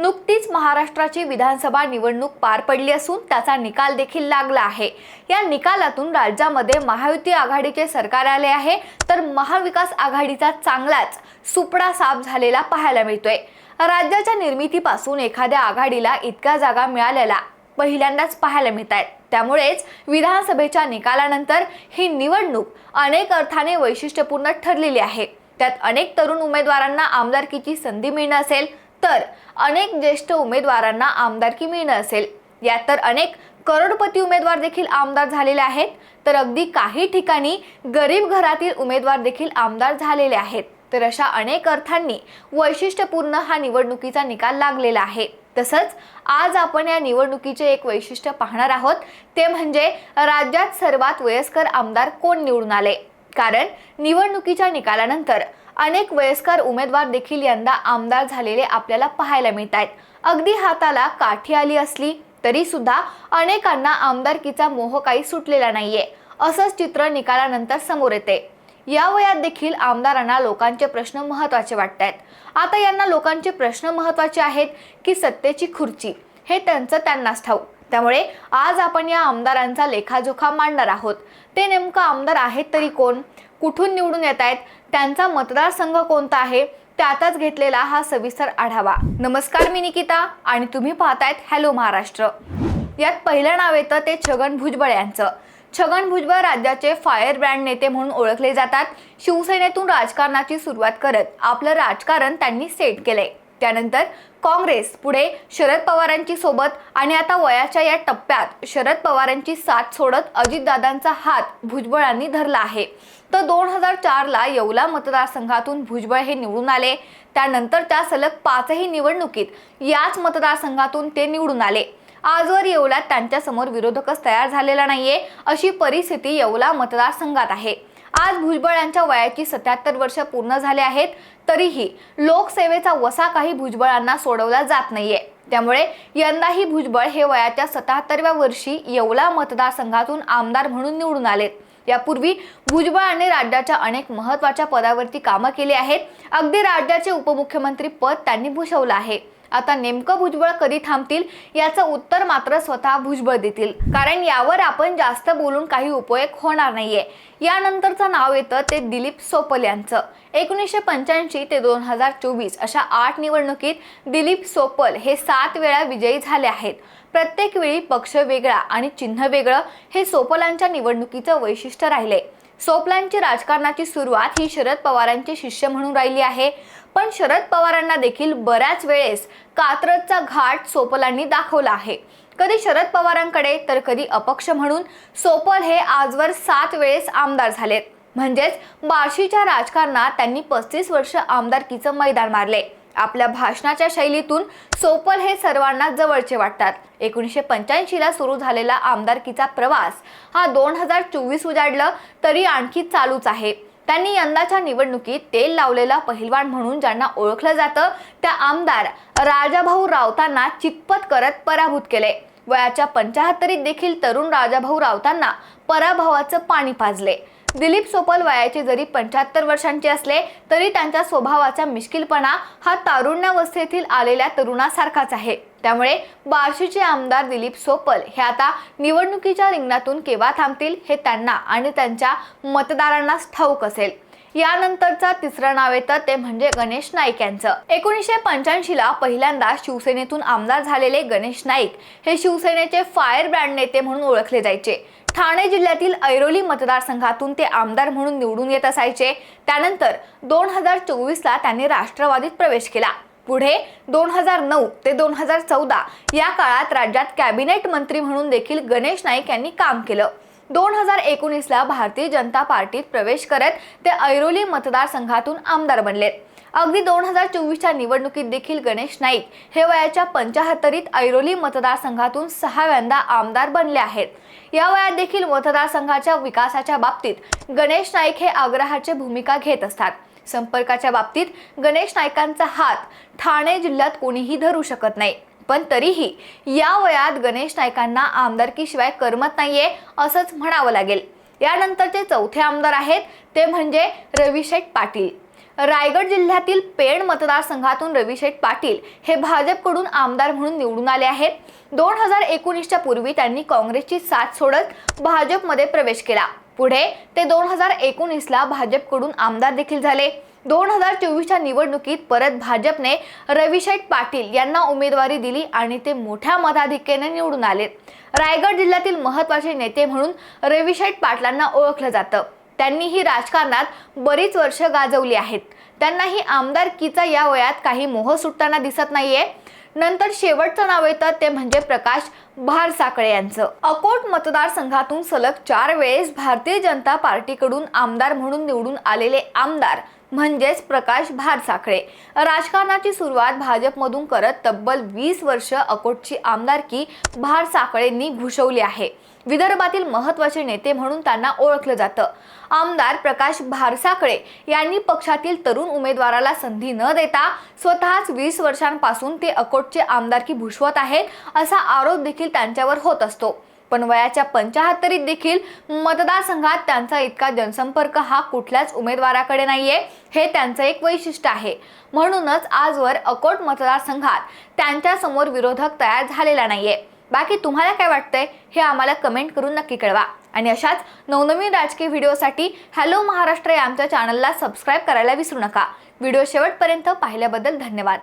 नुकतीच महाराष्ट्राची विधानसभा निवडणूक पार पडली असून त्याचा निकाल देखील लागला आहे. या निकालातून राज्यामध्ये महायुती आघाडीचे सरकार आले आहे तर महाविकास आघाडीचा चांगलाच सुपडा साफ झालेला पाहायला मिळतोय. राज्याच्या निर्मितीपासून एखाद्या आघाडीला इतक्या जागा मिळालेल्या पहिल्यांदाच पाहायला मिळत आहेत. त्यामुळेच विधानसभेच्या निकालानंतर ही निवडणूक अनेक अर्थाने वैशिष्ट्यपूर्ण ठरलेली आहे. त्यात अनेक तरुण उमेदवारांना आमदारकीची संधी मिळणं असेल तर अनेक ज्येष्ठ उमेदवारांना आमदारकी मिळणं असेल. यात तर अनेक करोडपती उमेदवार देखील आमदार झालेले आहेत. तर अगदी काही ठिकाणी गरीब घरातील उमेदवार देखील आमदार झालेले आहेत. तर अशा अनेक अर्थांनी वैशिष्ट्यपूर्ण हा निवडणुकीचा निकाल लागलेला आहे. तसंच आज आपण या निवडणुकीचे एक वैशिष्ट्य पाहणार आहोत. ते म्हणजे राज्यात सर्वात वयस्कर आमदार कोण निवडून आले? कारण निवडणुकीच्या निकालानंतर अनेक वयस्कर उमेदवार देखील यंदा आमदार झालेले आपल्याला पाहायला मिळत आहेत. अगदी हाताला काठी आली असली तरी सुद्धा अनेकांना आमदारकीचा मोह काही सुटलेला नाहीये. असंच चित्र निकालानंतर समोर येते. या वयात देखील आमदारांना लोकांचे प्रश्न महत्त्वाचे वाटत आहेत. आता यांना लोकांचे प्रश्न महत्त्वाचे आहेत की सत्तेची खुर्ची हे त्यांचं त्यांनाच ठाऊक. त्यामुळे आज आपण या आमदारांचा लेखाजोखा मांडणार आहोत. ते नेमकं आमदार आहेत तरी कोण? कुठून निवडून येत आहेत त्यांचा मतदारसंघ कोणता आहे त्यातच घेतलेला हा सविस्तर आढावा. नमस्कार मी निकिता आणि तुम्ही पाहतायत हॅलो महाराष्ट्र. यात पहिलं नाव येतं ते छगन भुजबळ यांचं. छगन भुजबळ राज्याचे फायर ब्रँड नेते म्हणून ओळखले जातात. शिवसेनेतून राजकारणाची सुरुवात करत आपलं राजकारण त्यांनी सेट केलंय. त्यानंतर काँग्रेस पुढे शरद पवारांची सोबत आणि आता वयाच्या या टप्प्यात शरद पवारांची साथ सोडत अजितदादांचा हात भुजबळांनी धरला आहे. तर दोन हजार चारला येवला मतदारसंघातून भुजबळ हे निवडून आले. त्यानंतरच्या सलग पाचही निवडणुकीत याच मतदारसंघातून ते निवडून आले. आजवर येवल्यात त्यांच्यासमोर विरोधकच तयार झालेला नाहीये अशी परिस्थिती येवला मतदारसंघात आहे. आज भुजबळ यांच्या वयाची सत्याहत्तर वर्ष पूर्ण झाले आहेत तरीही लोकसेवेचा वसा काही भुजबळांना सोडवला जात नाहीये. त्यामुळे यंदाही भुजबळ हे वयाच्या सत्याहत्तरव्या वर्षी येवला मतदारसंघातून आमदार म्हणून निवडून आलेत. यापूर्वी भुजबळांनी राज्याच्या अनेक महत्त्वाच्या पदावरती कामं केली आहेत. अगदी राज्याचे उपमुख्यमंत्री पद त्यांनी भूषवलं आहे. आता नेमकं भुजबळ कधी थांबतील? याचं उत्तर मात्र स्वतः भुजबळ देतील. कारण यावर आपण जास्त बोलून काही उपयोग होणार नाहीये. यानंतरचं नाव येतं ते दिलीप सोपल यांचं. एकोणीसशे पंच्याऐंशी ते दोन हजार चोवीस अशा आठ निवडणुकीत दिलीप सोपल हे सात वेळा विजयी झाले आहेत. प्रत्येक वेळी पक्ष वेगळा आणि चिन्ह वेगळं हे सोपलांच्या निवडणुकीचं वैशिष्ट्य राहिले. सोपलांची राजकारणाची सुरुवात ही शरद पवारांचे शिष्य म्हणून राहिली आहे. पण शरद पवारांना देखील बऱ्याच वेळेस कात्रजचा घाट सोपलांनी दाखवला आहे. कधी शरद पवारांकडे तर कधी अपक्ष म्हणून सोपल हे आजवर सात वेळेस आमदार झालेत. म्हणजेच बार्शीच्या राजकारणात त्यांनी पस्तीस वर्ष आमदारकीचं मैदान मारले. आपल्या भाषणाच्या शैलीतून सोपल हे सर्वांना जवळचे वाटतात. एकोणीसशे पंच्याऐंशीला सुरू झालेला आमदारकीचा प्रवास हा दोन हजार चोवीस उजाडलं तरी आणखी चालूच आहे. त्यांनी यंदाच्या निवडणुकीत तेल लावलेला पहिलवान म्हणून ज्यांना ओळखलं जातं त्या आमदार राजाभाऊ रावतांना चितपत करत पराभूत केले. वयाच्या पंचाहत्तरीत देखील तरुण राजाभाऊ रावतांना पराभवाचं पाणी पाजले. दिलीप सोपल वयाचे जरी पंच्याहत्तर वर्षांचे असले तरी त्यांच्या स्वभावाचा मिश्किलपणा हा तारुण्यावस्थेतील आलेल्या तरुणासारखाच आहे. त्यामुळे बार्शीचे आमदार दिलीप सोपल हे आता निवडणुकीच्या रिंगणातून केव्हा थांबतील हे त्यांना आणि त्यांच्या मतदारांनाच ठाऊक असेल. यानंतरचा तिसरं नाव येतं ते म्हणजे गणेश नाईक यांचं. एकोणीसशे पंच्याऐंशीला पहिल्यांदा शिवसेनेतून आमदार झालेले गणेश नाईक हे शिवसेनेचे फायर ब्रँड नेते म्हणून ओळखले जायचे. ठाणे जिल्ह्यातील ऐरोली मतदारसंघातून ते आमदार म्हणून निवडून येत असायचे. त्यानंतर दोन हजार चोवीसला त्यांनी राष्ट्रवादीत प्रवेश केला. पुढे दोन हजार नऊ ते दोन हजार चौदा या काळात राज्यात कॅबिनेट मंत्री म्हणून देखील गणेश नाईक यांनी काम केलं. दोन हजार एकोणीसला भारतीय जनता पार्टीत प्रवेश करत ते ऐरोली मतदारसंघातून आमदार बनलेत. अगदी दोन हजार चोवीसच्या निवडणुकीत देखील गणेश नाईक हे वयाच्या पंचाहत्तरीत ऐरोली मतदारसंघातून सहाव्यांदा आमदार बनले आहेत. या वयात देखील मतदारसंघाच्या विकासाच्या बाबतीत गणेश नाईक हे आग्रहाचे भूमिका घेत असतात. संपर्काच्या बाबतीत गणेश नाईकांचा हात ठाणे जिल्ह्यात कोणीही धरू शकत नाही. पण तरीही या वयात गणेश नाईकांना आमदारकीशिवाय करमत नाहीये असंच म्हणावं लागेल. यानंतरचे चौथे आमदार आहेत ते म्हणजे रविशेठ पाटील. रायगड जिल्ह्यातील पेण मतदारसंघातून रविशेठ पाटील हे भाजपकडून आमदार म्हणून निवडून आले आहेत. दोन हजार एकोणीसच्या पूर्वी त्यांनी काँग्रेसची साथ सोडत भाजपमध्ये प्रवेश केला. पुढे ते दोन हजार एकोणीसला भाजपकडून आमदार देखील झाले. दोन हजार चोवीसच्या निवडणुकीत परत भाजपने रविशेठ पाटील यांना उमेदवारी दिली आणि ते मोठ्या मताधिक्याने निवडून आले. रायगड जिल्ह्यातील महत्त्वाचे नेते म्हणून रविशेठ पाटलांना ओळखलं जातं. त्यांनी ही राजकारणात बरीच वर्ष गाजवली आहेत. त्यांनाही आमदारकीचा या वयात काही मोह सुटताना दिसत नाहीये. नंतर शेवटचं नाव येतं ते म्हणजे प्रकाश भारसाकळे यांचं. अकोट मतदारसंघातून सलग चार वेळेस भारतीय जनता पार्टीकडून आमदार म्हणून निवडून आलेले आमदार म्हणजेच प्रकाश भारसाखळे. राजकारणाची सुरुवात भाजपमधून करत तब्बल वीस वर्ष अकोटची आमदारकी भारसाखळेंनी भूषवली आहे. विदर्भातील महत्त्वाचे नेते म्हणून त्यांना ओळखलं जातं. आमदार प्रकाश भारसाकळे यांनी पक्षातील तरुण उमेदवाराला संधी न देता स्वतःच वीस वर्षांपासून ते अकोटचे आमदारकी भूषवत आहेत असा आरोप देखील त्यांच्यावर होत असतो. पण वयाच्या पंचाहत्तरीत देखील मतदारसंघात त्यांचा इतका जनसंपर्क हा कुठल्याच उमेदवाराकडे नाहीये. हे त्यांचं एक वैशिष्ट्य आहे. म्हणूनच आजवर अकोट मतदारसंघात त्यांच्यासमोर विरोधक तयार झालेला नाहीये. बाकी तुम्हाला काय वाटतंय? हे आम्हाला कमेंट करून नक्की कळवा. आणि अशाच नवनवीन राजकीय व्हिडिओसाठी हॅलो महाराष्ट्र या आमच्या चॅनलला सबस्क्राईब करायला विसरू नका. व्हिडिओ शेवटपर्यंत पाहिल्याबद्दल धन्यवाद.